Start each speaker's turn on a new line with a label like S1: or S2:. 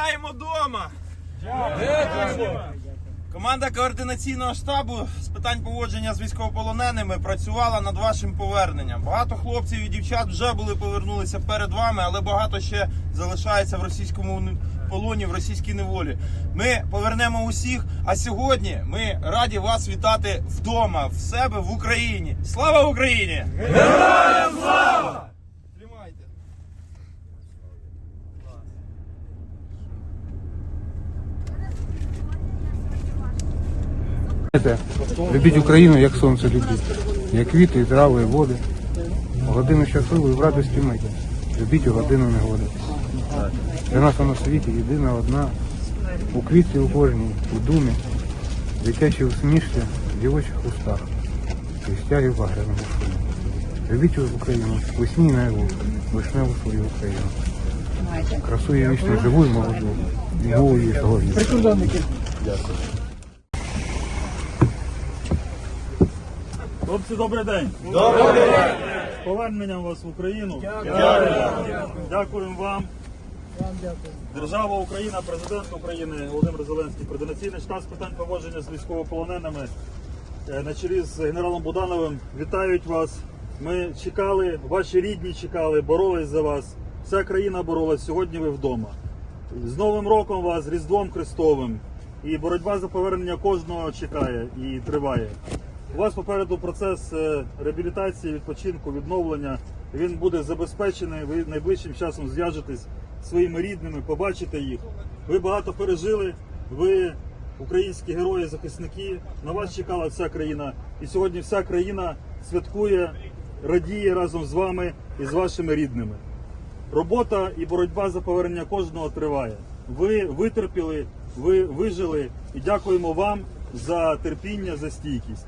S1: Вітаємо вдома! Команда координаційного штабу з питань поводження з військовополоненими працювала над вашим поверненням. Багато хлопців і дівчат вже були повернулися перед вами, але багато ще залишається в російському полоні, в російській неволі. Ми повернемо усіх. А сьогодні ми раді вас вітати вдома, в себе в Україні. Слава Україні! Героям
S2: Любіть Україну, як сонце любіть, як квіти, і трави, і води. У годину щасливої в радості миті. Любіть у годину негоди. Для нас на світі єдина одна. У квітці у кожній, у думі, дитячі усмішки, в дівочих устах, і стяги в багряному шумі. Любіть Україну, весні наяву, вишневу свою Україну. Красу її вічно живу і молоду, і голову її сьогодні.
S3: Хлопці, добрий день. Добрий день. З поверненням вас в Україну. Дякую. Дякуємо вам. Держава Україна, президент України Володимир Зеленський, координаційний штаб з питань поводження з військовополоненими е, на чолі з генералом Будановим. Вітають вас. Ми чекали, ваші рідні чекали, боролись за вас. Вся країна боролась. Сьогодні ви вдома. З Новим роком вас, з Різдвом Христовим. І боротьба за повернення кожного чекає і триває. У вас попереду процес е, реабілітації, відпочинку, відновлення. Він буде забезпечений. Ви найближчим часом зв'яжетесь зі своїми рідними, побачите їх. Ви багато пережили. Ви українські герої, захисники. На вас чекала вся країна. І сьогодні вся країна святкує, радіє разом з вами і з вашими рідними. Робота і боротьба за повернення кожного триває. Ви витерпіли, ви вижили і дякуємо вам за терпіння, за стійкість.